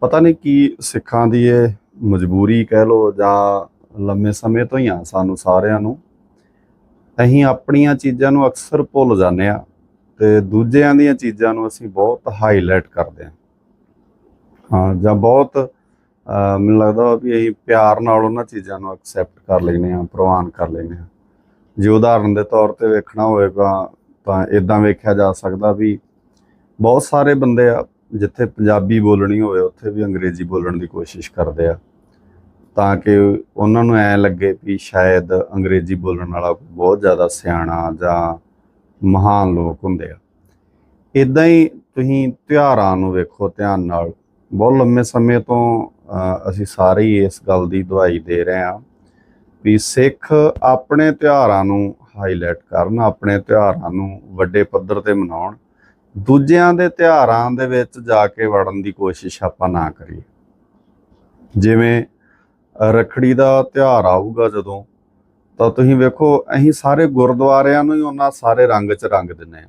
ਪਤਾ ਨਹੀਂ ਕੀ ਸਿੱਖਾਂ ਦੀ ਇਹ ਮਜਬੂਰੀ ਕਹਿ ਲੋ ਜਾਂ ਲੰਮੇ ਸਮੇਂ ਤੋਂ ਹੀ ਆ ਸਾਨੂੰ ਸਾਰਿਆਂ ਨੂੰ। ਅਸੀਂ ਆਪਣੀਆਂ ਚੀਜ਼ਾਂ ਨੂੰ ਅਕਸਰ ਭੁੱਲ ਜਾਂਦੇ ਆ ਤੇ ਦੂਜਿਆਂ ਦੀਆਂ ਚੀਜ਼ਾਂ ਨੂੰ ਅਸੀਂ ਬਹੁਤ ਹਾਈਲਾਈਟ ਕਰਦੇ ਆ ਹਾਂ, ਜਾਂ ਬਹੁਤ ਮੈਨੂੰ ਲੱਗਦਾ ਵਾ ਵੀ ਅਸੀਂ ਪਿਆਰ ਨਾਲ ਉਹਨਾਂ ਚੀਜ਼ਾਂ ਨੂੰ ਐਕਸੈਪਟ ਕਰ ਲੈਂਦੇ ਆ ਪ੍ਰਵਾਨ ਕਰ ਲੈਂਦੇ ਆ ਜੇ ਉਦਾਹਰਨ ਦੇ ਤੌਰ ਤੇ ਵੇਖਣਾ ਹੋਵੇਗਾ ਤਾਂ ਇਦਾਂ ਵੇਖਿਆ ਜਾ ਸਕਦਾ ਵੀ ਬਹੁਤ ਸਾਰੇ ਬੰਦੇ ਆ ਜਿੱਥੇ ਪੰਜਾਬੀ ਬੋਲਣੀ ਹੋਵੇ, ਉੱਥੇ ਵੀ ਅੰਗਰੇਜ਼ੀ ਬੋਲਣ ਦੀ ਕੋਸ਼ਿਸ਼ ਕਰਦੇ ਆ। ਤਾਂ ਕਿ ਉਹਨਾਂ ਨੂੰ ਐ ਲੱਗੇ ਵੀ ਸ਼ਾਇਦ ਅੰਗਰੇਜ਼ੀ ਬੋਲਣ ਵਾਲਾ ਬਹੁਤ ਜ਼ਿਆਦਾ ਸਿਆਣਾ ਜਾਂ ਮਹਾਨ ਲੋਕ ਹੁੰਦੇ ਆ। ਇਦਾਂ ਹੀ ਤੁਸੀਂ ਤਿਉਹਾਰਾਂ ਨੂੰ ਵੇਖੋ ਧਿਆਨ ਨਾਲ। ਬਹੁਤ ਲੰਮੇ ਸਮੇਂ ਤੋਂ ਅਸੀਂ ਸਾਰੇ ਹੀ ਇਸ ਗੱਲ ਦੀ ਦਵਾਈ ਦੇ ਰਹੇ ਆ ਵੀ ਸਿੱਖ ਆਪਣੇ ਤਿਉਹਾਰਾਂ ਨੂੰ ਹਾਈਲਾਈਟ ਕਰਨ, ਆਪਣੇ ਤਿਉਹਾਰਾਂ ਨੂੰ ਵੱਡੇ ਪੱਧਰ ਤੇ ਮਨਾਉਣ। ਦੂਜਿਆਂ ਦੇ ਤਿਉਹਾਰਾਂ ਦੇ ਵਿੱਚ ਜਾ ਕੇ ਵੜਨ ਦੀ ਕੋਸ਼ਿਸ਼ ਆਪਾਂ ਨਾ ਕਰੀਏ। ਜਿਵੇਂ ਰੱਖੜੀ ਦਾ ਤਿਉਹਾਰ ਆਊਗਾ ਜਦੋਂ, ਤਾਂ ਤੁਸੀਂ ਵੇਖੋ, ਅਸੀਂ ਸਾਰੇ ਗੁਰਦੁਆਰਿਆਂ ਨੂੰ ਹੀ ਉਹਨਾਂ ਸਾਰੇ ਰੰਗ 'ਚ ਰੰਗ ਦਿੰਨੇ ਆ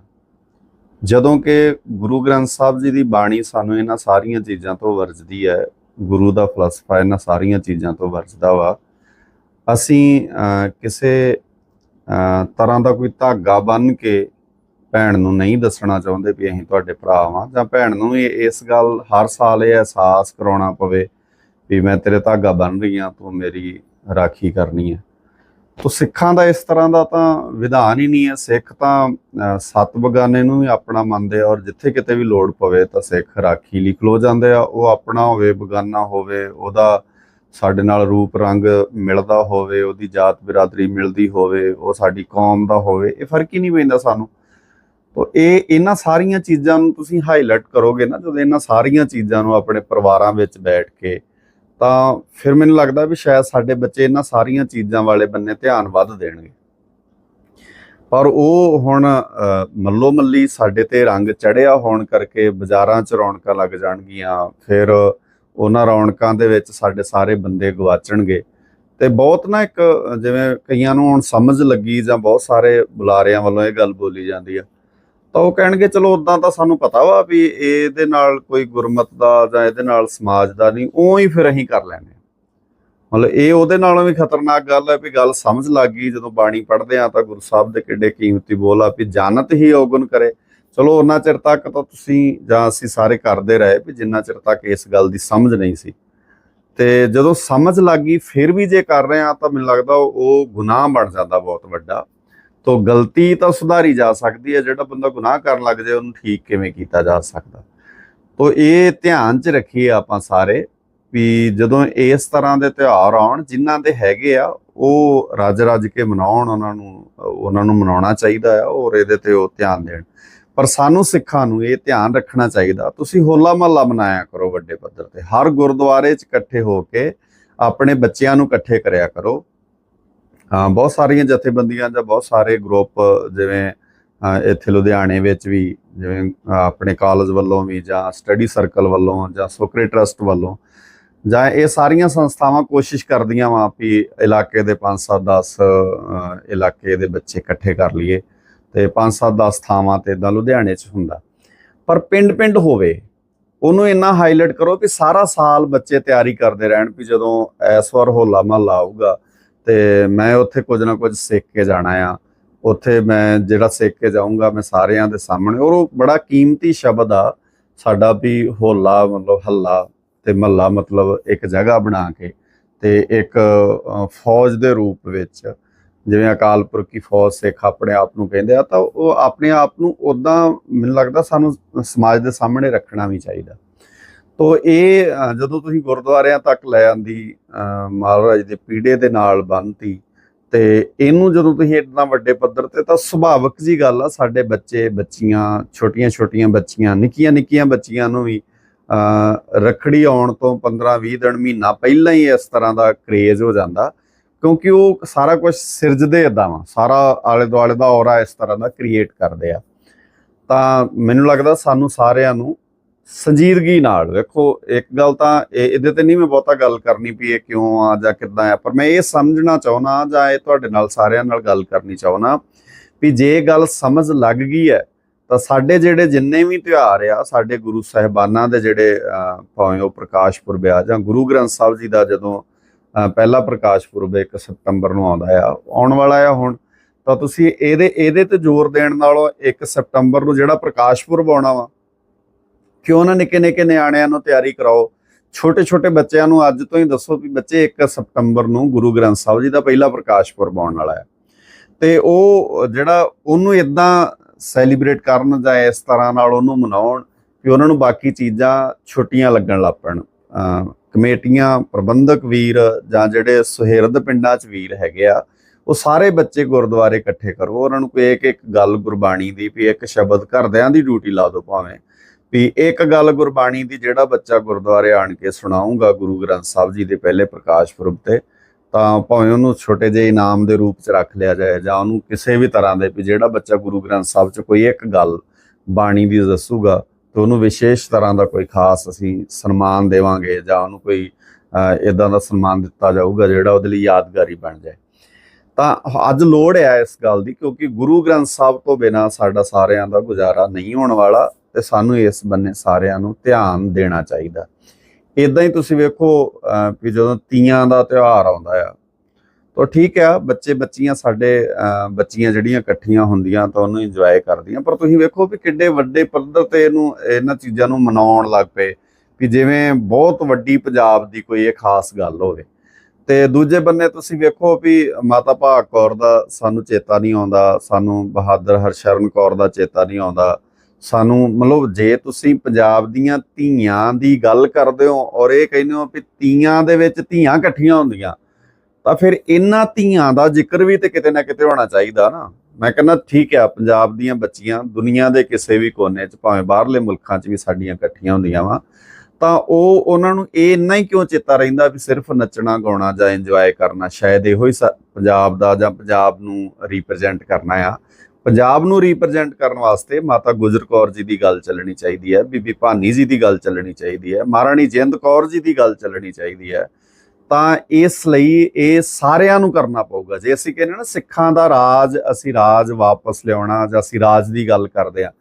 ਜਦੋਂ ਕਿ ਗੁਰੂ ਗ੍ਰੰਥ ਸਾਹਿਬ ਜੀ ਦੀ ਬਾਣੀ ਸਾਨੂੰ ਇਹਨਾਂ ਸਾਰੀਆਂ ਚੀਜ਼ਾਂ ਤੋਂ ਵਰਜਦੀ ਹੈ, ਗੁਰੂ ਦਾ ਫਲਸਫਾ ਇਹਨਾਂ ਸਾਰੀਆਂ ਚੀਜ਼ਾਂ ਤੋਂ ਵਰਜਦਾ ਵਾ। ਅਸੀਂ ਕਿਸੇ ਤਰ੍ਹਾਂ ਦਾ ਕੋਈ ਧਾਗਾ ਬੰਨ ਕੇ ਭੈਣ ਨੂੰ ਨਹੀਂ ਦੱਸਣਾ ਚਾਹੁੰਦੇ ਵੀ ਅਸੀਂ ਤੁਹਾਡੇ ਭਰਾ ਵਾਂ, ਜਾਂ ਭੈਣ ਨੂੰ ਵੀ ਇਸ ਗੱਲ ਹਰ ਸਾਲ ਇਹ ਅਹਿਸਾਸ ਕਰਾਉਣਾ ਪਵੇ ਵੀ ਮੈਂ ਤੇਰੇ ਧਾਗਾ ਬੰਨ ਰਹੀ ਹਾਂ, ਤੂੰ ਮੇਰੀ ਰਾਖੀ ਕਰਨੀ ਹੈ। ਤੋ ਸਿੱਖਾਂ ਦਾ ਇਸ ਤਰ੍ਹਾਂ ਦਾ ਤਾਂ ਵਿਧਾਨ ਹੀ ਨਹੀਂ ਹੈ। ਸਿੱਖ ਤਾਂ ਸੱਤ ਬਗਾਨੇ ਨੂੰ ਵੀ ਆਪਣਾ ਮੰਨਦੇ ਆ, ਔਰ ਜਿੱਥੇ ਕਿਤੇ ਵੀ ਲੋੜ ਪਵੇ ਤਾਂ ਸਿੱਖ ਰਾਖੀ ਲਈ ਖਲੋ ਜਾਂਦੇ ਆ। ਉਹ ਆਪਣਾ ਹੋਵੇ, ਬਗਾਨਾ ਹੋਵੇ, ਉਹਦਾ ਸਾਡੇ ਨਾਲ ਰੂਪ ਰੰਗ ਮਿਲਦਾ ਹੋਵੇ, ਉਹਦੀ ਜਾਤ ਬਿਰਾਦਰੀ ਮਿਲਦੀ ਹੋਵੇ, ਉਹ ਸਾਡੀ ਕੌਮ ਦਾ ਹੋਵੇ, ਇਹ ਫ਼ਰਕ ਹੀ ਨਹੀਂ ਪੈਂਦਾ ਸਾਨੂੰ। ਤੋ ਇਹ ਇਹਨਾਂ ਸਾਰੀਆਂ ਚੀਜ਼ਾਂ ਨੂੰ ਤੁਸੀਂ ਹਾਈਲਾਈਟ ਕਰੋਗੇ ਨਾ, ਜਦੋਂ ਇਹਨਾਂ ਸਾਰੀਆਂ ਚੀਜ਼ਾਂ ਨੂੰ ਆਪਣੇ ਪਰਿਵਾਰਾਂ ਵਿੱਚ ਬੈਠ ਕੇ, ਤਾਂ ਫਿਰ ਮੈਨੂੰ ਲੱਗਦਾ ਵੀ ਸ਼ਾਇਦ ਸਾਡੇ ਬੱਚੇ ਇਹਨਾਂ ਸਾਰੀਆਂ ਚੀਜ਼ਾਂ ਵਾਲੇ ਬੰਨੇ ਧਿਆਨ ਵੱਧ ਦੇਣਗੇ। ਪਰ ਉਹ ਹੁਣ ਮੱਲੋ ਮੱਲੀ ਸਾਡੇ ਤੇ ਰੰਗ ਚੜਿਆ ਹੋਣ ਕਰਕੇ ਬਾਜ਼ਾਰਾਂ 'ਚ ਰੌਣਕਾਂ ਲੱਗ ਜਾਣਗੀਆਂ, ਫਿਰ ਉਹਨਾਂ ਰੌਣਕਾਂ ਦੇ ਵਿੱਚ ਸਾਡੇ ਸਾਰੇ ਬੰਦੇ ਗਵਾਚਣਗੇ ਤੇ ਬਹੁਤ ਨਾ ਇੱਕ, ਜਿਵੇਂ ਕਈਆਂ ਨੂੰ ਹੁਣ ਸਮਝ ਲੱਗੀ ਜਾਂ ਬਹੁਤ ਸਾਰੇ ਬੁਲਾਰਿਆਂ ਵੱਲੋਂ ਇਹ ਗੱਲ ਬੋਲੀ ਜਾਂਦੀ ਆ ਤਾਂ ਉਹ ਕਹਿਣਗੇ, ਚਲੋ ਉਦਾਂ ਤਾਂ ਸਾਨੂੰ ਪਤਾ ਵਾ ਵੀ ਇਹਦੇ ਨਾਲ ਕੋਈ ਗੁਰਮਤ ਦਾ ਜਾਂ ਇਹਦੇ ਨਾਲ ਸਮਾਜ ਦਾ ਨਹੀਂ ਉਹ ਹੀ ਫਿਰ ਅਸੀਂ ਕਰ ਲੈਣੇ ਮਤਲਬ ਇਹ ਉਹਦੇ ਨਾਲੋਂ ਵੀ ਖਤਰਨਾਕ ਗੱਲ ਹੈ ਵੀ ਗੱਲ ਸਮਝ ਲੱਗ ਗਈ, ਜਦੋਂ ਬਾਣੀ ਪੜ੍ਹਦੇ ਆ ਤਾਂ ਗੁਰੂ ਸਾਹਿਬ ਦੇ ਕਿੱਡੇ ਕੀਮਤੀ ਬੋਲ ਆ ਵੀ ਜਾਨਤ ਹੀ ਔਗਣ ਕਰੇ। ਚਲੋ ਉਹਨਾਂ ਚਿਰ ਤੱਕ ਤਾਂ ਤੁਸੀਂ ਜਾਂ ਅਸੀਂ ਸਾਰੇ ਕਰਦੇ ਰਹੇ ਵੀ ਜਿੰਨਾ ਚਿਰ ਤੱਕ ਇਸ ਗੱਲ ਦੀ ਸਮਝ ਨਹੀਂ ਸੀ। ਤੇ ਜਦੋਂ ਸਮਝ ਲੱਗ ਗਈ, ਫਿਰ ਵੀ ਜੇ ਕਰ ਰਹੇ ਆ ਤਾਂ ਮੈਨੂੰ ਲੱਗਦਾ ਉਹ ਉਹ ਗੁਨਾਹ ਬਣ ਜਾਂਦਾ ਬਹੁਤ ਵੱਡਾ। ਤੋ ਗਲਤੀ ਤਾਂ ਸੁਧਾਰੀ ਜਾ ਸਕਦੀ ਹੈ, ਜਿਹੜਾ ਬੰਦਾ ਗੁਨਾਹ ਕਰਨ ਲੱਗ ਜਾਏ, ਉਹਨੂੰ ਠੀਕ ਕਿਵੇਂ ਕੀਤਾ ਜਾ ਸਕਦਾ? ਤੋ ਇਹ ਧਿਆਨ 'ਚ ਰੱਖੀਏ ਆਪਾਂ ਸਾਰੇ ਵੀ ਜਦੋਂ ਇਸ ਤਰ੍ਹਾਂ ਦੇ ਤਿਉਹਾਰ ਆਉਣ, ਜਿਨ੍ਹਾਂ ਦੇ ਹੈਗੇ ਆ, ਉਹ ਰੱਜ ਰੱਜ ਕੇ ਮਨਾਉਣ, ਉਹਨਾਂ ਨੂੰ ਉਹਨਾਂ ਨੂੰ ਮਨਾਉਣਾ ਚਾਹੀਦਾ ਆ ਔਰ ਇਹਦੇ ਤੇ ਉਹ ਧਿਆਨ ਦੇਣ। ਪਰ ਸਾਨੂੰ ਸਿੱਖਾਂ ਨੂੰ ਇਹ ਧਿਆਨ ਰੱਖਣਾ ਚਾਹੀਦਾ, ਤੁਸੀਂ ਹੋਲਾ ਮਹੱਲਾ ਮਨਾਇਆ ਕਰੋ ਵੱਡੇ ਪੱਧਰ ਤੇ। ਹਰ ਗੁਰਦੁਆਰੇ 'ਚ ਇਕੱਠੇ ਹੋ ਕੇ ਆਪਣੇ ਬੱਚਿਆਂ ਨੂੰ ਇਕੱਠੇ ਕਰਿਆ ਕਰੋ। ਬਹੁਤ ਸਾਰੀਆਂ ਜਥੇਬੰਦੀਆਂ ਜਾਂ ਬਹੁਤ ਸਾਰੇ ਗਰੁੱਪ ਜਿਵੇਂ ਇੱਥੇ ਲੁਧਿਆਣੇ ਵਿੱਚ ਵੀ, ਜਿਵੇਂ ਆਪਣੇ ਕਾਲਜ ਵੱਲੋਂ ਵੀ ਜਾਂ ਸਟੱਡੀ ਸਰਕਲ ਵੱਲੋਂ ਜਾਂ ਸੋਕਰੇ ਟਰਸਟ ਵੱਲੋਂ ਜਾਂ ਇਹ ਸਾਰੀਆਂ ਸੰਸਥਾਵਾਂ ਕੋਸ਼ਿਸ਼ ਕਰਦੀਆਂ ਵਾਂ ਵੀ ਇਲਾਕੇ ਦੇ 5-7 10 ਇਲਾਕੇ ਦੇ ਬੱਚੇ ਇਕੱਠੇ ਕਰ ਲਈਏ ਤੇ 5-7 10 ਥਾਵਾਂ ਤੇ ਇਦਾਂ ਲੁਧਿਆਣੇ 'ਚ ਹੁੰਦਾ। ਪਰ ਪਿੰਡ-ਪਿੰਡ ਹੋਵੇ, ਉਹਨੂੰ ਇੰਨਾ ਹਾਈਲਾਈਟ ਕਰੋ ਕਿ ਸਾਰਾ ਸਾਲ ਬੱਚੇ ਤਿਆਰੀ ਕਰਦੇ ਰਹਿਣ ਵੀ ਜਦੋਂ ਇਸ ਵਾਰ ਹੋਲਾ ਮਹੱਲਾ ਆਊਗਾ ਤੇ ਮੈਂ ਉੱਥੇ ਕੁਝ ਨਾ ਕੁਝ ਸਿੱਖ ਕੇ ਜਾਣਾ ਆ। ਉੱਥੇ ਮੈਂ ਜਿਹੜਾ ਸਿੱਖ ਕੇ ਜਾਊਂਗਾ, ਮੈਂ ਸਾਰਿਆਂ ਦੇ ਸਾਹਮਣੇ। ਔਰ ਉਹ ਬੜਾ ਕੀਮਤੀ ਸ਼ਬਦ ਆ, ਸਾਡਾ ਵੀ ਹੋਲਾ ਮਤਲਬ ਹੱਲਾ ਤੇ ਮਹੱਲਾ ਮਤਲਬ ਇੱਕ ਜਗ੍ਹਾ ਬਣਾ ਕੇ ਤੇ ਇੱਕ ਫੌਜ ਦੇ ਰੂਪ ਵਿੱਚ ਜਿਵੇਂ ਅਕਾਲ ਪੁਰਖ ਦੀ ਫੌਜ ਸਿੱਖ ਆਪਣੇ ਆਪ ਨੂੰ ਕਹਿੰਦੇ ਆ, ਤਾਂ ਉਹ ਆਪਣੇ ਆਪ ਨੂੰ ਉਦਾਂ ਮੈਨੂੰ ਲੱਗਦਾ ਸਾਨੂੰ ਸਮਾਜ ਦੇ ਸਾਹਮਣੇ ਰੱਖਣਾ ਵੀ ਚਾਹੀਦਾ। ਤੋ ਇਹ ਜਦੋਂ ਤੁਸੀਂ ਗੁਰਦੁਆਰਿਆਂ ਤੱਕ ਲੈ ਆਂਦੀ ਮਹਾਰਾਜ ਦੇ ਪੀੜੇ ਦੇ ਨਾਲ ਬੰਨਤੀ, ਤੇ ਇਹਨੂੰ ਜਦੋਂ ਤੁਸੀਂ ਇਦਾਂ ਵੱਡੇ ਪੱਧਰ ਤੇ, ਤਾਂ ਸੁਭਾਵਿਕ ਜੀ ਗੱਲ ਆ, ਸਾਡੇ ਬੱਚੇ, ਬੱਚੀਆਂ, ਛੋਟੀਆਂ ਛੋਟੀਆਂ ਬੱਚੀਆਂ, ਨਿੱਕੀਆਂ ਨਿੱਕੀਆਂ ਬੱਚੀਆਂ ਨੂੰ ਵੀ ਅ ਰੱਖੜੀ ਆਉਣ ਤੋਂ 15 20 ਦਿਨ, ਮਹੀਨਾ ਪਹਿਲਾਂ ਹੀ ਇਸ ਤਰ੍ਹਾਂ ਦਾ ਕਰੇਜ਼ ਹੋ ਜਾਂਦਾ, ਕਿਉਂਕਿ ਉਹ ਸਾਰਾ ਕੁਝ ਸਿਰਜਦੇ ਏਦਾਂ ਵਾ, ਸਾਰਾ ਆਲੇ ਦੁਆਲੇ ਦਾ ਔਰਾ ਇਸ ਤਰ੍ਹਾਂ ਦਾ ਕ੍ਰੀਏਟ ਕਰਦੇ ਆ। ਤਾਂ ਮੈਨੂੰ ਲੱਗਦਾ ਸਾਨੂੰ ਸਾਰਿਆਂ ਨੂੰ ਸੰਜੀਦਗੀ ਨਾਲ। ਵੇਖੋ, ਇੱਕ ਗੱਲ ਤਾਂ ਇਹ- ਇਹਦੇ ਤੇ ਨਹੀਂ ਮੈਂ ਬਹੁਤਾ ਗੱਲ ਕਰਨੀ ਵੀ ਇਹ ਕਿਉਂ ਆ ਜਾਂ ਕਿੱਦਾਂ ਆ, ਪਰ ਮੈਂ ਇਹ ਸਮਝਣਾ ਚਾਹੁੰਦਾ ਜਾਂ ਇਹ ਤੁਹਾਡੇ ਨਾਲ ਸਾਰਿਆਂ ਨਾਲ ਗੱਲ ਕਰਨੀ ਚਾਹੁੰਦਾ ਵੀ ਜੇ ਗੱਲ ਸਮਝ ਲੱਗ ਗਈ ਹੈ, ਤਾਂ ਸਾਡੇ ਜਿਹੜੇ ਜਿੰਨੇ ਵੀ ਤਿਉਹਾਰ ਆ, ਸਾਡੇ ਗੁਰੂ ਸਾਹਿਬਾਨਾਂ ਦੇ ਜਿਹੜੇ ਭਾਵੇਂ ਉਹ ਪ੍ਰਕਾਸ਼ ਪੁਰਬ ਆ ਜਾਂ ਗੁਰੂ ਗ੍ਰੰਥ ਸਾਹਿਬ ਜੀ ਦਾ ਜਦੋਂ ਪਹਿਲਾ ਪ੍ਰਕਾਸ਼ ਪੁਰਬ 1 ਸਤੰਬਰ ਨੂੰ ਆਉਂਦਾ ਆ, ਆਉਣ ਵਾਲਾ ਆ ਹੁਣ, ਤਾਂ ਤੁਸੀਂ ਇਹਦੇ ਇਹਦੇ ਤੇ ਜ਼ੋਰ ਦੇਣ ਨਾਲੋਂ 1 ਸਤੰਬਰ ਨੂੰ ਜਿਹੜਾ ਪ੍ਰਕਾਸ਼ ਪੁਰਬ ਆਉਣਾ ਵਾ ਕਿਉਂ ਨਾ ਨਿੱਕੇ ਨਿੱਕੇ ਨਿਆਣਿਆਂ ਨੂੰ ਤਿਆਰੀ ਕਰਾਓ? ਛੋਟੇ ਛੋਟੇ ਬੱਚਿਆਂ ਨੂੰ ਅੱਜ ਤੋਂ ਹੀ ਦੱਸੋ ਵੀ ਬੱਚੇ 1 ਸਤੰਬਰ ਨੂੰ ਗੁਰੂ ਗ੍ਰੰਥ ਸਾਹਿਬ ਜੀ ਦਾ ਪਹਿਲਾ ਪ੍ਰਕਾਸ਼ ਪੁਰਬ ਆਉਣ ਵਾਲਾ ਹੈ। ਤੇ ਉਹ ਜਿਹੜਾ ਉਹਨੂੰ ਇਦਾਂ ਸੈਲੀਬ੍ਰੇਟ ਕਰਨ ਜਾਂ ਇਸ ਤਰ੍ਹਾਂ ਨਾਲ ਉਹਨੂੰ ਮਨਾਉਣ ਕਿ ਉਹਨਾਂ ਨੂੰ ਬਾਕੀ ਚੀਜ਼ਾਂ ਛੁੱਟੀਆਂ ਲੱਗਣ ਲੱਗ ਪੈਣ। ਕਮੇਟੀਆਂ, ਪ੍ਰਬੰਧਕ ਵੀਰ ਜਾਂ ਜਿਹੜੇ ਸੁਹਿਰਦ ਪਿੰਡਾਂ 'ਚ ਵੀਰ ਹੈਗੇ ਆ, ਉਹ ਸਾਰੇ ਬੱਚੇ ਗੁਰਦੁਆਰੇ ਇਕੱਠੇ ਕਰੋ। ਉਹਨਾਂ ਨੂੰ ਕੋਈ ਇੱਕ ਇੱਕ ਗੱਲ ਗੁਰਬਾਣੀ ਦੀ ਵੀ ਇੱਕ ਸ਼ਬਦ ਘਰਦਿਆਂ ਦੀ ਡਿਊਟੀ ਲਾ ਦਿਓ ਭਾਵੇਂ। ਵੀ ਇੱਕ ਗੱਲ ਗੁਰਬਾਣੀ ਦੀ ਜਿਹੜਾ ਬੱਚਾ ਗੁਰਦੁਆਰੇ ਆਣ ਕੇ ਸੁਣਾਉਂਗਾ ਗੁਰੂ ਗ੍ਰੰਥ ਸਾਹਿਬ ਜੀ ਦੇ ਪਹਿਲੇ ਪ੍ਰਕਾਸ਼ ਪੁਰਬ ਤੇ, ਤਾਂ ਭਾਵੇਂ ਉਹਨੂੰ ਛੋਟੇ ਜਿਹੇ ਇਨਾਮ ਦੇ ਰੂਪ ਚ ਰੱਖ ਲਿਆ ਜਾਏ ਜਾਂ ਉਹਨੂੰ ਕਿਸੇ ਵੀ ਤਰ੍ਹਾਂ ਦੇ ਵੀ ਜਿਹੜਾ ਬੱਚਾ ਗੁਰੂ ਗ੍ਰੰਥ ਸਾਹਿਬ ਚ ਕੋਈ ਇੱਕ ਗੱਲ ਬਾਣੀ ਦੀ ਦੱਸੂਗਾ, ਤੇ ਉਹਨੂੰ ਵਿਸ਼ੇਸ਼ ਤਰ੍ਹਾਂ ਦਾ ਕੋਈ ਖਾਸ ਅਸੀਂ ਸਨਮਾਨ ਦੇਵਾਂਗੇ ਜਾਂ ਉਹਨੂੰ ਕੋਈ ਇਦਾਂ ਦਾ ਸਨਮਾਨ ਦਿੱਤਾ ਜਾਊਗਾ ਜਿਹੜਾ ਉਹਦੇ ਲਈ ਯਾਦਗਾਰੀ ਬਣ ਜਾਏ। ਤਾਂ ਅੱਜ ਲੋੜ ਹੈ ਇਸ ਗੱਲ ਦੀ ਕਿਉਂਕਿ ਗੁਰੂ ਗ੍ਰੰਥ ਸਾਹਿਬ ਤੋਂ ਬਿਨਾ ਸਾਡਾ ਸਾਰਿਆਂ ਦਾ ਗੁਜ਼ਾਰਾ ਨਹੀਂ ਹੋਣ ਵਾਲਾ। ਤੇ ਸਾਨੂੰ ਇਸ ਬੰਨੇ ਸਾਰਿਆਂ ਨੂੰ ਧਿਆਨ ਦੇਣਾ ਚਾਹੀਦਾ। ਇਦਾਂ ਹੀ ਤੁਸੀਂ ਵੇਖੋ ਅਹ, ਵੀ ਜਦੋਂ ਤੀਆਂ ਦਾ ਤਿਉਹਾਰ ਆਉਂਦਾ ਆ ਤਾਂ ਠੀਕ ਆ ਬੱਚੇ ਬੱਚੀਆਂ ਸਾਡੇ ਬੱਚੀਆਂ ਜਿਹੜੀਆਂ ਇਕੱਠੀਆਂ ਹੁੰਦੀਆਂ ਤਾਂ ਉਹਨੂੰ ਇੰਜੋਏ ਕਰਦੀਆਂ ਪਰ ਤੁਸੀਂ ਵੇਖੋ ਵੀ ਕਿੱਡੇ ਵੱਡੇ ਪੱਧਰ ਤੇ ਇਹਨੂੰ ਇਹਨਾਂ ਚੀਜ਼ਾਂ ਨੂੰ ਮਨਾਉਣ ਲੱਗ ਪਏ ਵੀ ਜਿਵੇਂ ਬਹੁਤ ਵੱਡੀ ਪੰਜਾਬ ਦੀ ਕੋਈ ਇਹ ਖਾਸ ਗੱਲ ਹੋਵੇ। ਤੇ ਦੂਜੇ ਬੰਨੇ ਤੁਸੀਂ ਵੇਖੋ ਵੀ ਮਾਤਾ ਭਾਗ ਕੌਰ ਦਾ ਸਾਨੂੰ ਚੇਤਾ ਨਹੀਂ ਆਉਂਦਾ ਸਾਨੂੰ ਬਹਾਦਰ ਹਰਸ਼ਰਨ ਕੌਰ ਦਾ ਚੇਤਾ ਨਹੀਂ ਆਉਂਦਾ ਸਾਨੂੰ ਮਤਲਬ ਜੇ ਤੁਸੀਂ ਪੰਜਾਬ ਦੀਆਂ ਧੀਆਂ ਦੀ ਗੱਲ ਕਰਦੇ ਹੋ ਔਰ ਇਹ ਕਹਿੰਦੇ ਹੋ ਵੀ ਧੀਆਂ ਦੇ ਵਿੱਚ ਧੀਆਂ ਇਕੱਠੀਆਂ ਹੁੰਦੀਆਂ, ਤਾਂ ਫਿਰ ਇਹਨਾਂ ਧੀਆਂ ਦਾ ਜ਼ਿਕਰ ਵੀ ਤੇ ਕਿਤੇ ਨਾ ਕਿਤੇ ਹੋਣਾ ਚਾਹੀਦਾ ਨਾ। ਮੈਂ ਕਹਿੰਦਾ ਠੀਕ ਆ, ਪੰਜਾਬ ਦੀਆਂ ਬੱਚੀਆਂ ਦੁਨੀਆ ਦੇ ਕਿਸੇ ਵੀ ਕੋਨੇ 'ਚ, ਭਾਵੇਂ ਬਾਹਰਲੇ ਮੁਲਕਾਂ 'ਚ ਵੀ ਸਾਡੀਆਂ ਇਕੱਠੀਆਂ ਹੁੰਦੀਆਂ ਵਾ, ਤਾਂ ਉਹ ਉਹਨਾਂ ਨੂੰ ਇਹ ਇੰਨਾ ਹੀ ਕਿਉਂ ਚੇਤਾ ਰਹਿੰਦਾ ਵੀ ਸਿਰਫ ਨੱਚਣਾ, ਗਾਉਣਾ ਜਾਂ ਇੰਜੋਏ ਕਰਨਾ, ਸ਼ਾਇਦ ਇਹੋ ਹੀ ਸ- ਪੰਜਾਬ ਦਾ ਜਾਂ ਪੰਜਾਬ ਨੂੰ ਰਿਪਰੈਜ਼ੈਂਟ ਕਰਨਾ ਆ। ਪੰਜਾਬ ਨੂੰ ਰਿਪਰੈਜ਼ੈਂਟ ਕਰਨ ਵਾਸਤੇ ਮਾਤਾ ਗੁਜਰ ਕੌਰ ਜੀ ਦੀ ਗੱਲ ਚੱਲਣੀ ਚਾਹੀਦੀ ਹੈ, ਬੀਬੀ ਭਾਨੀ ਜੀ ਦੀ ਗੱਲ ਚੱਲਣੀ ਚਾਹੀਦੀ ਹੈ, ਮਹਾਰਾਣੀ ਜਿੰਦ ਕੌਰ ਜੀ ਦੀ ਗੱਲ ਚੱਲਣੀ ਚਾਹੀਦੀ ਹੈ। ਤਾਂ ਇਸ ਲਈ ਇਹ ਸਾਰਿਆਂ ਨੂੰ ਕਰਨਾ ਪਊਗਾ। ਜੇ ਅਸੀਂ ਕਹਿੰਦੇ ਨਾ ਸਿੱਖਾਂ ਦਾ ਰਾਜ ਅਸੀਂ ਰਾਜ ਵਾਪਸ ਲਿਆਉਣਾ ਜਾਂ ਅਸੀਂ ਰਾਜ ਦੀ ਗੱਲ ਕਰਦੇ ਆ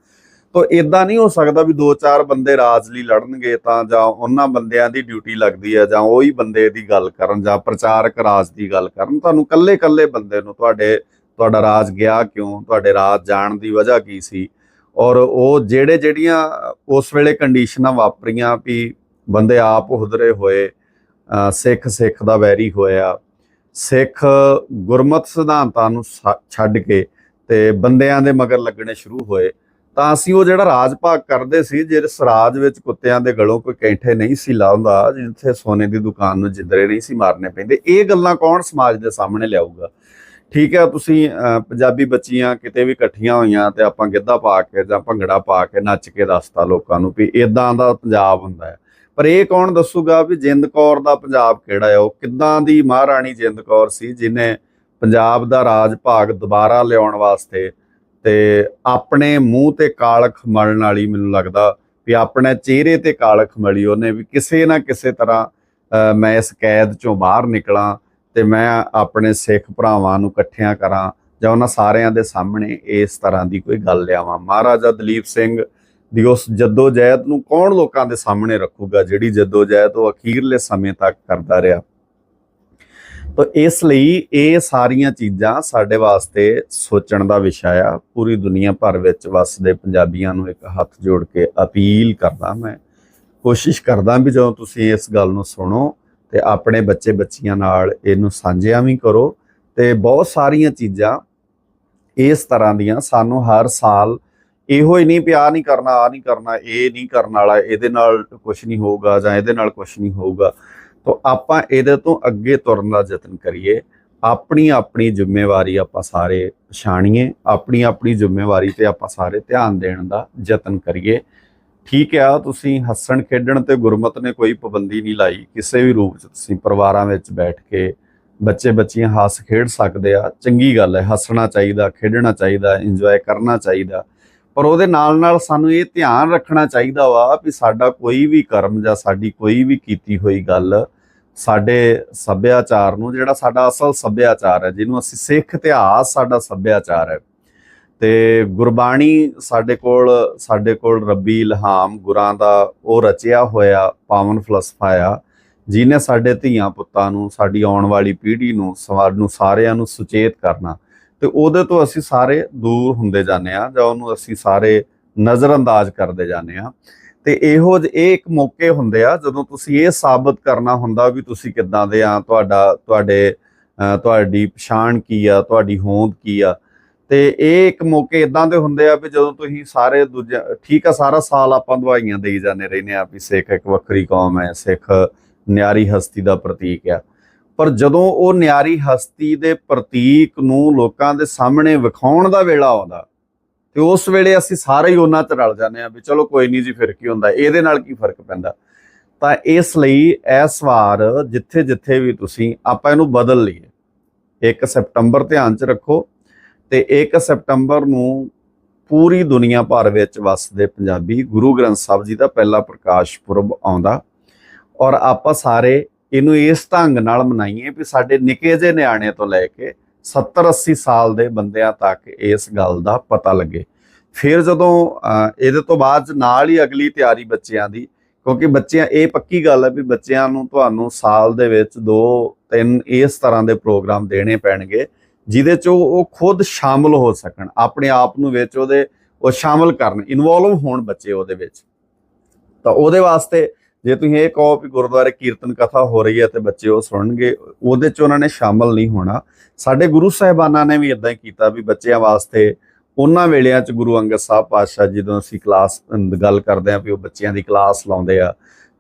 ਤਾਂ ਇਦਾਂ ਨਹੀਂ ਹੋ ਸਕਦਾ ਵੀ ਦੋ ਚਾਰ ਬੰਦੇ ਰਾਜ ਲਈ ਲੜਨਗੇ ਤਾਂ ਜਾਂ ਉਹਨਾਂ ਬੰਦਿਆਂ ਦੀ ਡਿਊਟੀ ਲੱਗਦੀ ਹੈ ਜਾਂ ਉਹੀ ਬੰਦੇ ਦੀ ਗੱਲ ਕਰਨ ਜਾਂ ਪ੍ਰਚਾਰਕ ਰਾਜ ਦੀ ਗੱਲ ਕਰਨ। ਤੁਹਾਨੂੰ ਕੱਲੇ ਕੱਲੇ ਬੰਦੇ ਨੂੰ ਤੁਹਾਡੇ ਤੁਹਾਡਾ ਰਾਜ ਗਿਆ ਕਿਉਂ? ਤੁਹਾਡੇ ਰਾਜ ਜਾਣ ਦੀ ਵਜ੍ਹਾ ਕੀ ਸੀ? ਔਰ ਉਹ ਜਿਹੜੇ ਜਿਹੜੀਆਂ ਉਸ ਵੇਲੇ ਕੰਡੀਸ਼ਨਾਂ ਵਾਪਰੀਆਂ ਵੀ ਬੰਦੇ ਆਪ ਹੁਦਰੇ ਹੋਏ ਸਿੱਖ ਸਿੱਖ ਦਾ ਵੈਰੀ ਹੋਇਆ। ਸਿੱਖ ਗੁਰਮਤ ਸਿਧਾਂਤਾਂ ਨੂੰ ਛੱਡ ਕੇ ਤੇ ਬੰਦਿਆਂ ਦੇ ਮਗਰ ਲੱਗਣੇ ਸ਼ੁਰੂ ਹੋਏ। ਤਾਂ ਅਸੀਂ ਉਹ ਜਿਹੜਾ ਰਾਜ ਭਾਗ ਕਰਦੇ ਸੀ, ਜਿਸ ਰਾਜ ਵਿੱਚ ਕੁੱਤਿਆਂ ਦੇ ਗਲੋਂ ਕੋਈ ਕੈਂਠੇ ਨਹੀਂ ਸੀ ਲਾਉਂਦਾ, ਜਿੱਥੇ ਸੋਨੇ ਦੀ ਦੁਕਾਨ ਨੂੰ ਜਿੰਦਰੇ ਨਹੀਂ ਸੀ ਮਾਰਨੇ ਪੈਂਦੇ, ਇਹ ਗੱਲਾਂ ਕੌਣ ਸਮਾਜ ਦੇ ਸਾਹਮਣੇ ਲਿਆਊਗਾ? ਠੀਕ ਹੈ, ਤੁਸੀਂ ਪੰਜਾਬੀ ਬੱਚੀਆਂ ਕਿਤੇ ਵੀ ਇਕੱਠੀਆਂ ਹੋਈਆਂ ਤੇ ਆਪਾਂ ਗਿੱਧਾ ਪਾ ਕੇ ਜਾਂ ਭੰਗੜਾ ਪਾ ਕੇ ਨੱਚ ਕੇ ਦੱਸਤਾ ਲੋਕਾਂ ਨੂੰ ਵੀ ਇਦਾਂ ਦਾ ਪੰਜਾਬ ਹੁੰਦਾ ਹੈ। ਪਰ ਇਹ ਕੌਣ ਦੱਸੂਗਾ ਵੀ ਜਿੰਦ ਕੌਰ ਦਾ ਪੰਜਾਬ ਕਿਹੜਾ ਹੈ? ਉਹ ਕਿੱਦਾਂ ਦੀ ਮਹਾਰਾਣੀ ਜਿੰਦ ਕੌਰ ਸੀ ਜਿਨੇ ਪੰਜਾਬ ਦਾ ਰਾਜ ਭਾਗ ਦੁਬਾਰਾ ਲਿਆਉਣ ਵਾਸਤੇ ਤੇ ਆਪਣੇ ਮੂੰਹ ਤੇ ਕਾਲਖ ਮਲਣ ਵਾਲੀ ਮੈਨੂੰ ਲੱਗਦਾ ਵੀ ਆਪਣੇ ਚਿਹਰੇ ਤੇ ਕਾਲਖ ਮਲੀ ਉਹਨੇ ਵੀ ਕਿਸੇ ਨਾ ਕਿਸੇ ਤਰ੍ਹਾਂ ਮੈਂ ਇਸ ਕੈਦ ਚੋਂ ਬਾਹਰ ਨਿਕਲਾਂ ਤੇ ਮੈਂ ਆਪਣੇ ਸਿੱਖ ਭਰਾਵਾਂ ਨੂੰ ਇਕੱਠਿਆਂ ਕਰਾਂ ਜਾਂ ਉਹਨਾਂ ਸਾਰਿਆਂ ਦੇ ਸਾਹਮਣੇ ਇਸ ਤਰ੍ਹਾਂ ਦੀ ਕੋਈ ਗੱਲ ਲਿਆਵਾਂ। ਮਹਾਰਾਜਾ ਦਲੀਪ ਸਿੰਘ ਦੀ ਉਸ ਜੱਦੋ ਜਹਿਦ ਨੂੰ ਕੌਣ ਲੋਕਾਂ ਦੇ ਸਾਹਮਣੇ ਰੱਖੂਗਾ ਜਿਹੜੀ ਜੱਦੋ ਜਹਿਦ ਉਹ ਅਖੀਰਲੇ ਸਮੇਂ ਤੱਕ ਕਰਦਾ ਰਿਹਾ? ਤਾਂ ਇਸ ਲਈ ਇਹ ਸਾਰੀਆਂ ਚੀਜ਼ਾਂ ਸਾਡੇ ਵਾਸਤੇ ਸੋਚਣ ਦਾ ਵਿਸ਼ਾ ਆ। ਪੂਰੀ ਦੁਨੀਆ ਭਰ ਵਿੱਚ ਵਸਦੇ ਪੰਜਾਬੀਆਂ ਨੂੰ ਇੱਕ ਹੱਥ ਜੋੜ ਕੇ ਅਪੀਲ ਕਰਦਾ ਮੈਂ, ਕੋਸ਼ਿਸ਼ ਕਰਦਾ ਵੀ ਜਦੋਂ ਤੁਸੀਂ ਇਸ ਗੱਲ ਨੂੰ ਸੁਣੋ ਤੇ ਆਪਣੇ ਬੱਚੇ ਬੱਚੀਆਂ ਨਾਲ ਇਹਨੂੰ ਸਾਂਝਿਆਂ ਵੀ ਕਰੋ ਤੇ ਬਹੁਤ ਸਾਰੀਆਂ ਚੀਜ਼ਾਂ ਇਸ ਤਰ੍ਹਾਂ ਦੀਆਂ ਸਾਨੂੰ ਹਰ ਸਾਲ ਇਹੋ ਹੀ ਨਹੀਂ ਪਿਆ ਨਹੀਂ ਕਰਨਾ ਆ ਨਹੀਂ ਕਰਨਾ, ਇਹ ਨਹੀਂ ਕਰਨ ਵਾਲਾ, ਇਹਦੇ ਨਾਲ ਕੁਝ ਨਹੀਂ ਹੋਊਗਾ ਜਾਂ ਇਹਦੇ ਨਾਲ ਕੁਝ ਨਹੀਂ ਹੋਊਗਾ। ਤਾਂ ਆਪਾਂ ਇਹਦੇ ਤੋਂ ਅੱਗੇ ਤੁਰਨ ਦਾ ਯਤਨ ਕਰੀਏ। ਆਪਣੀ ਆਪਣੀ ਜ਼ਿੰਮੇਵਾਰੀ ਆਪਾਂ ਸਾਰੇ ਪਛਾਣੀਏ। ਆਪਣੀ ਆਪਣੀ ਜ਼ਿੰਮੇਵਾਰੀ ਤੇ ਆਪਾਂ ਸਾਰੇ ਧਿਆਨ ਦੇਣ ਦਾ ਯਤਨ ਕਰੀਏ। ਠੀਕ ਆ, ਤੁਸੀਂ ਹੱਸਣ ਖੇਡਣ ਤੇ ਗੁਰਮਤ ਨੇ ਕੋਈ ਪਾਬੰਦੀ ਨਹੀਂ ਲਾਈ। ਕਿਸੇ ਵੀ ਰੂਪ ਚ ਤੁਸੀਂ ਪਰਿਵਾਰਾਂ ਵਿੱਚ ਬੈਠ ਕੇ ਬੱਚੇ ਬੱਚੀਆਂ ਹੱਸ ਖੇਡ ਸਕਦੇ ਆ। ਚੰਗੀ ਗੱਲ ਹੈ, ਹੱਸਣਾ ਚਾਹੀਦਾ, ਖੇਡਣਾ ਚਾਹੀਦਾ ਇੰਜੋਏ ਕਰਨਾ ਚਾਹੀਦਾ। ਪਰ ਉਹਦੇ ਨਾਲ ਨਾਲ ਸਾਨੂੰ ਇਹ ਧਿਆਨ ਰੱਖਣਾ ਚਾਹੀਦਾ ਵਾ ਵੀ ਸਾਡਾ ਕੋਈ ਵੀ ਕਰਮ ਜਾਂ ਸਾਡੀ ਕੋਈ ਵੀ ਕੀਤੀ ਹੋਈ ਗੱਲ ਸਾਡੇ ਸੱਭਿਆਚਾਰ ਨੂੰ, ਜਿਹੜਾ ਸਾਡਾ ਅਸਲ ਸੱਭਿਆਚਾਰ ਹੈ, ਜਿਹਨੂੰ ਅਸੀਂ ਸਿੱਖ ਇਤਿਹਾਸ ਸਾਡਾ ਸੱਭਿਆਚਾਰ ਹੈ ਤੇ ਗੁਰਬਾਣੀ ਸਾਡੇ ਕੋਲ ਸਾਡੇ ਕੋਲ ਰੱਬੀ ਇਲਹਾਮ ਗੁਰਾਂ ਦਾ ਉਹ ਰਚਿਆ ਹੋਇਆ, ਪਾਵਨ ਫਲਸਫਾ ਆ ਜਿਨੇ ਸਾਡੇ ਧੀਆਂ ਪੁੱਤਾਂ ਨੂੰ, ਸਾਡੀ ਆਉਣ ਵਾਲੀ ਪੀੜ੍ਹੀ ਨੂੰ ਸਮਾਜ ਨੂੰ ਸਾਰਿਆਂ ਨੂੰ ਸੁਚੇਤ ਕਰਨਾ। ਤੇ ਉਹਦੇ ਤੋਂ ਅਸੀਂ ਸਾਰੇ ਦੂਰ ਹੁੰਦੇ ਜਾਂਦੇ ਆ ਜਾਂ ਉਹਨੂੰ ਅਸੀਂ ਸਾਰੇ ਨਜ਼ਰਅੰਦਾਜ਼ ਕਰਦੇ ਜਾਂਦੇ ਆ ਤੇ ਇਹੋ ਜਿਹੇ ਇਹ ਇੱਕ ਮੌਕੇ ਹੁੰਦੇ ਆ ਜਦੋਂ ਤੁਸੀਂ ਇਹ ਸਾਬਤ ਕਰਨਾ ਹੁੰਦਾ ਵੀ ਤੁਸੀਂ ਕਿੱਦਾਂ ਦੇ ਆ, ਤੁਹਾਡਾ, ਤੁਹਾਡੇ ਤੁਹਾਡੀ ਪਛਾਣ ਕੀ ਆ, ਤੁਹਾਡੀ ਹੋਂਦ ਕੀ ਆ ਤੇ ਇਹ ਇੱਕ ਮੌਕੇ ਇਦਾਂ ਦੇ ਹੁੰਦੇ ਆ ਵੀ ਜਦੋਂ ਤੁਸੀਂ ਸਾਰੇ ਦੂਜੇ ਠੀਕ ਆ, ਸਾਰਾ ਸਾਲ ਆਪਾਂ ਦਵਾਈਆਂ ਦੇਈ ਜਾਂਦੇ ਰਹਿੰਦੇ ਆ ਵੀ ਸਿੱਖ ਇੱਕ ਵੱਖਰੀ ਕੌਮ ਹੈ, ਸਿੱਖ ਨਿਆਰੀ ਹਸਤੀ ਦਾ ਪ੍ਰਤੀਕ ਆ। ਪਰ ਜਦੋਂ ਉਹ ਨਿਆਰੀ ਹਸਤੀ ਦੇ ਪ੍ਰਤੀਕ ਨੂੰ ਲੋਕਾਂ ਦੇ ਸਾਹਮਣੇ ਵਿਖਾਉਣ ਦਾ ਵੇਲਾ ਆਉਂਦਾ, ਤੇ ਉਸ ਵੇਲੇ ਅਸੀਂ ਸਾਰੇ ਹੀ ਉਹਨਾਂ ਚ ਰਲ ਜਾਂਦੇ ਆ ਵੀ ਚਲੋ ਕੋਈ ਨਹੀਂ ਜੀ, ਫਿਰ ਕੀ ਹੁੰਦਾ, ਇਹਦੇ ਨਾਲ ਕੀ ਫ਼ਰਕ ਪੈਂਦਾ? ਤਾਂ ਇਸ ਲਈ ਇਸ ਵਾਰ ਜਿੱਥੇ ਜਿੱਥੇ ਵੀ ਤੁਸੀਂ ਆਪਾਂ ਇਹਨੂੰ ਬਦਲ ਲਈਏ 1 ਸਪਟੰਬਰ ਧਿਆਨ ਚ ਰੱਖੋ ਤੇ 1 ਸਤੰਬਰ ਨੂੰ ਪੂਰੀ ਦੁਨੀਆ ਭਰ ਵਿੱਚ ਵਸਦੇ ਪੰਜਾਬੀ ਗੁਰੂ ਗ੍ਰੰਥ ਸਾਹਿਬ ਜੀ ਦਾ ਪਹਿਲਾ ਪ੍ਰਕਾਸ਼ ਪੁਰਬ ਆਉਂਦਾ। ਔਰ ਆਪਾਂ ਸਾਰੇ ਇਹਨੂੰ ਇਸ ਢੰਗ ਨਾਲ ਮਨਾਈਏ ਵੀ ਸਾਡੇ ਨਿੱਕੇ ਜਿਹੇ ਨਿਆਣੇ ਤੋਂ ਲੈ ਕੇ 70 80 ਸਾਲ ਦੇ ਬੰਦਿਆਂ ਤੱਕ ਇਸ ਗੱਲ ਦਾ ਪਤਾ ਲੱਗੇ। ਫਿਰ ਜਦੋਂ ਇਹਦੇ ਤੋਂ ਬਾਅਦ ਨਾਲ ਹੀ ਅਗਲੀ ਤਿਆਰੀ ਬੱਚਿਆਂ ਦੀ, ਕਿਉਂਕਿ ਬੱਚਿਆਂ, ਇਹ ਪੱਕੀ ਗੱਲ ਹੈ ਵੀ ਬੱਚਿਆਂ ਨੂੰ ਤੁਹਾਨੂੰ ਸਾਲ ਦੇ ਵਿੱਚ ਦੋ ਤਿੰਨ ਇਸ ਤਰ੍ਹਾਂ ਦੇ ਪ੍ਰੋਗਰਾਮ ਦੇਣੇ ਪੈਣਗੇ। ਜਿਹਦੇ ਚ ਉਹ ਉਹ ਖੁਦ ਸ਼ਾਮਲ ਹੋ ਸਕਣ, ਆਪਣੇ ਆਪ ਨੂੰ ਵਿੱਚ ਉਹਦੇ ਉਹ ਸ਼ਾਮਲ ਕਰਨ ਇਨਵੋਲਵ ਹੋਣ ਬੱਚੇ ਉਹਦੇ ਵਿੱਚ। ਤਾਂ ਉਹਦੇ ਵਾਸਤੇ ਜੇ ਤੁਸੀਂ ਇਹ ਕਹੋ ਵੀ ਗੁਰਦੁਆਰੇ ਕੀਰਤਨ ਕਥਾ ਹੋ ਰਹੀ ਹੈ ਤੇ ਬੱਚੇ ਉਹ ਸੁਣਨਗੇ, ਉਹਦੇ ਚ ਉਹਨਾਂ ਨੇ ਸ਼ਾਮਲ ਨਹੀਂ ਹੋਣਾ। ਸਾਡੇ ਗੁਰੂ ਸਾਹਿਬਾਨਾਂ ਨੇ ਵੀ ਇਦਾਂ ਹੀ ਕੀਤਾ ਵੀ ਬੱਚਿਆਂ ਵਾਸਤੇ ਉਹਨਾਂ ਵੇਲਿਆਂ ਚ ਗੁਰੂ ਅੰਗਦ ਸਾਹਿਬ ਪਾਤਸ਼ਾਹ ਜਦੋਂ ਅਸੀਂ ਕਲਾਸ ਗੱਲ ਕਰਦੇ ਆਂ ਵੀ ਉਹ ਬੱਚਿਆਂ ਦੀ ਕਲਾਸ ਲਾਉਂਦੇ ਆ,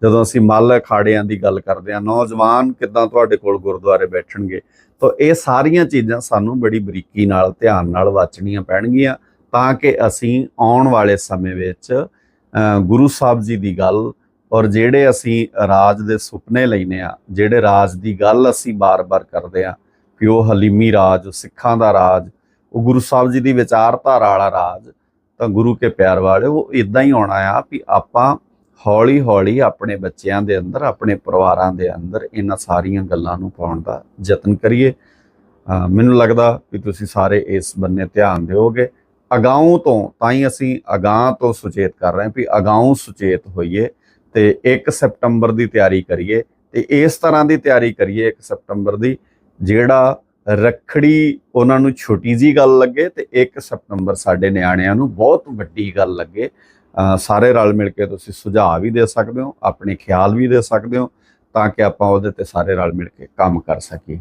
ਜਦੋਂ ਅਸੀਂ ਮੱਲ ਅਖਾੜਿਆਂ ਦੀ ਗੱਲ ਕਰਦੇ ਆ ਨੌਜਵਾਨ ਕਿੱਦਾਂ ਤੁਹਾਡੇ ਕੋਲ ਗੁਰਦੁਆਰੇ ਬੈਠਣਗੇ? ਤਾਂ ਇਹ ਸਾਰੀਆਂ ਚੀਜ਼ਾਂ ਸਾਨੂੰ ਬੜੀ ਬਰੀਕੀ ਨਾਲ ਧਿਆਨ ਨਾਲ ਵਾਚਣੀਆਂ ਪੈਣਗੀਆਂ ਤਾਂ ਕਿ ਅਸੀਂ ਆਉਣ ਵਾਲੇ ਸਮੇਂ ਵਿੱਚ ਗੁਰੂ ਸਾਹਿਬ ਜੀ ਦੀ ਗੱਲ ਔਰ ਜਿਹੜੇ ਅਸੀਂ ਰਾਜ ਦੇ ਸੁਪਨੇ ਲੈਨੇ ਆ ਜਿਹੜੇ ਰਾਜ ਦੀ ਗੱਲ ਅਸੀਂ ਬਾਰ-ਬਾਰ ਕਰਦੇ ਆ ਕਿ ਉਹ ਹਲੀਮੀ ਰਾਜ, ਉਹ ਸਿੱਖਾਂ ਦਾ ਰਾਜ, ਉਹ ਗੁਰੂ ਸਾਹਿਬ ਜੀ ਦੀ ਵਿਚਾਰਧਾਰਾ ਵਾਲਾ ਰਾਜ, ਤਾਂ ਗੁਰੂ ਕੇ ਪਿਆਰ ਵਾਲੇ ਉਹ ਇਦਾਂ ਹੀ ਆਉਣਾ ਆ ਵੀ ਆਪਾਂ ਹੌਲੀ ਹੌਲੀ ਆਪਣੇ ਬੱਚਿਆਂ ਦੇ ਅੰਦਰ, ਆਪਣੇ ਪਰਿਵਾਰਾਂ ਦੇ ਅੰਦਰ ਇਹਨਾਂ ਸਾਰੀਆਂ ਗੱਲਾਂ ਨੂੰ ਪਾਉਣ ਦਾ ਯਤਨ ਕਰੀਏ। ਮੈਨੂੰ ਲੱਗਦਾ ਵੀ ਤੁਸੀਂ ਸਾਰੇ ਇਸ ਬੰਨੇ ਧਿਆਨ ਦਿਓਗੇ। ਅਗਾਊਂ ਤੋਂ ਤਾਂ ਹੀ ਅਸੀਂ ਅਗਾਹ ਤੋਂ ਸੁਚੇਤ ਕਰ ਰਹੇ ਹਾਂ ਵੀ ਅਗਾਉਂ ਸੁਚੇਤ ਹੋਈਏ ਤੇ 1 ਸਤੰਬਰ ਦੀ ਤਿਆਰੀ ਕਰੀਏ ਤੇ ਇਸ ਤਰ੍ਹਾਂ ਦੀ ਤਿਆਰੀ ਕਰੀਏ 1 ਸਤੰਬਰ ਦੀ, ਜਿਹੜਾ ਰੱਖੜੀ ਉਹਨਾਂ ਨੂੰ ਛੋਟੀ ਜੀ ਗੱਲ ਲੱਗੇ ਤੇ 1 ਸਤੰਬਰ ਸਾਡੇ ਨਿਆਣਿਆਂ ਨੂੰ ਬਹੁਤ ਵੱਡੀ ਗੱਲ ਲੱਗੇ। ਸਾਰੇ ਰਲ ਮਿਲ ਕੇ ਤੁਸੀਂ ਸੁਝਾਅ ਵੀ ਦੇ ਸਕਦੇ ਹੋ, ਆਪਣੇ ਖਿਆਲ ਵੀ ਦੇ ਸਕਦੇ ਹੋ ਤਾਂ ਕਿ ਆਪਾਂ ਉਹਦੇ ਤੇ ਸਾਰੇ ਰਲ ਮਿਲ ਕੇ ਕੰਮ ਕਰ ਸਕੀਏ।